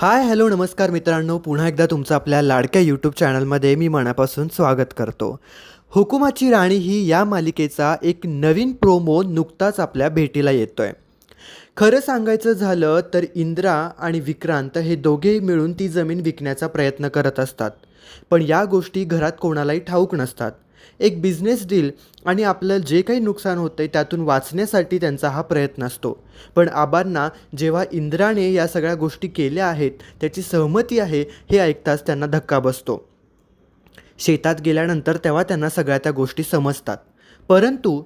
Hi hello नमस्कार मित्रांनो. पुन्हा एकदा तुमचं आपल्या लाडक्या यूट्यूब चॅनलमध्ये मी मनापासून स्वागत करतो. हुकुमाची राणी ही या मालिकेचा एक नवीन प्रोमो नुकताच आपल्या भेटीला येतो आहे खरं सांगायचं झालं तर इंद्रा आणि विक्रांत हे दोघेही मिळून ती जमीन विकण्याचा प्रयत्न करत असतात. पण या गोष्टी घरात कोणालाही ठाऊक नसतात. एक बिझनेस डील आणि आपलं जे काही नुकसान होतं आहे त्यातून वाचण्यासाठी त्यांचा हा प्रयत्न असतो. पण आबांना जेव्हा इंद्राने या सगळ्या गोष्टी केल्या आहेत त्याची सहमती आहे हे ऐकताच त्यांना धक्का बसतो. शेतात गेल्यानंतर तेव्हा त्यांना सगळ्या त्या गोष्टी समजतात. परंतु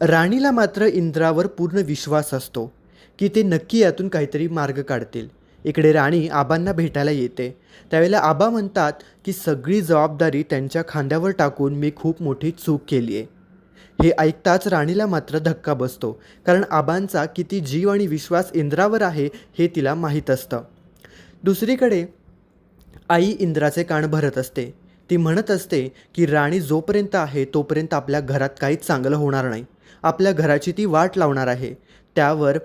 राणीला मात्र इंद्रावर पूर्ण विश्वास असतो की ते नक्की यातून काहीतरी मार्ग काढतील. इकडे राणी आबांना भेटायला येते. त्यावेळेला आबा म्हणतात की सगळी जबाबदारी त्यांच्या खांद्यावर टाकून मी खूप मोठी चूक केली आहे हे ऐकताच राणीला मात्र धक्का बसतो कारण आबांचा किती जीव आणि विश्वास इंद्रावर आहे हे तिला माहीत असतं. दुसरीकडे आई इंद्राचे कान भरत असते. ती म्हणत असते की राणी जोपर्यंत आहे तोपर्यंत आपल्या घरात काहीच चांगलं होणार नाही. आपल्या घराची ती वाट लावणार आहे. त्यावर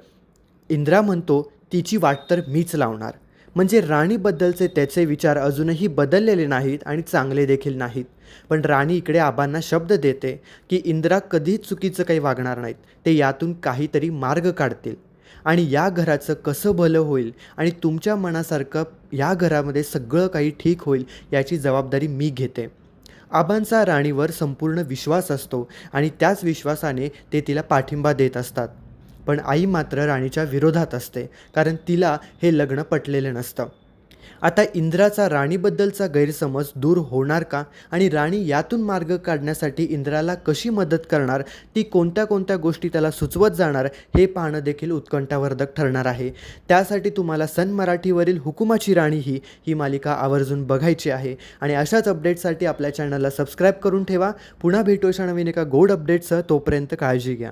इंद्रा म्हणतो तिची वाट तर मीच लावणार. म्हणजे राणीबद्दलचे त्याचे विचार अजूनही बदललेले नाहीत आणि चांगले देखील नाहीत. पण राणी इकडे आबांना शब्द देते की इंद्रा कधीच चुकीचं काही वागणार नाहीत. ते यातून काहीतरी मार्ग काढतील. आणि या घराचं कसं भलं होईल आणि तुमच्या मनासारखं या घरामध्ये सगळं काही ठीक होईल याची जबाबदारी मी घेते. आबांचा राणीवर संपूर्ण विश्वास असतो आणि त्याच विश्वासाने ते तिला पाठिंबा देत असतात. पण आई मात्र राणीच्या विरोधात असते कारण तिला हे लग्न पटलेलं नसतं. आता इंद्राचा राणीबद्दलचा गैरसमज दूर होणार का आणि राणी यातून मार्ग काढण्यासाठी इंद्राला कशी मदत करणार ती कोणत्या कोणत्या गोष्टी त्याला सुचवत जाणार हे पाहणं देखील उत्कंठावर्धक ठरणार आहे. त्यासाठी तुम्हाला सन मराठीवरील हुकुमाची राणी ही ही मालिका आवर्जून बघायची आहे. आणि अशाच अपडेट्ससाठी आपल्या चॅनलला सबस्क्राईब करून ठेवा. पुन्हा भेटू अशा नवीन एका गोड अपडेटसह तोपर्यंत काळजी घ्या.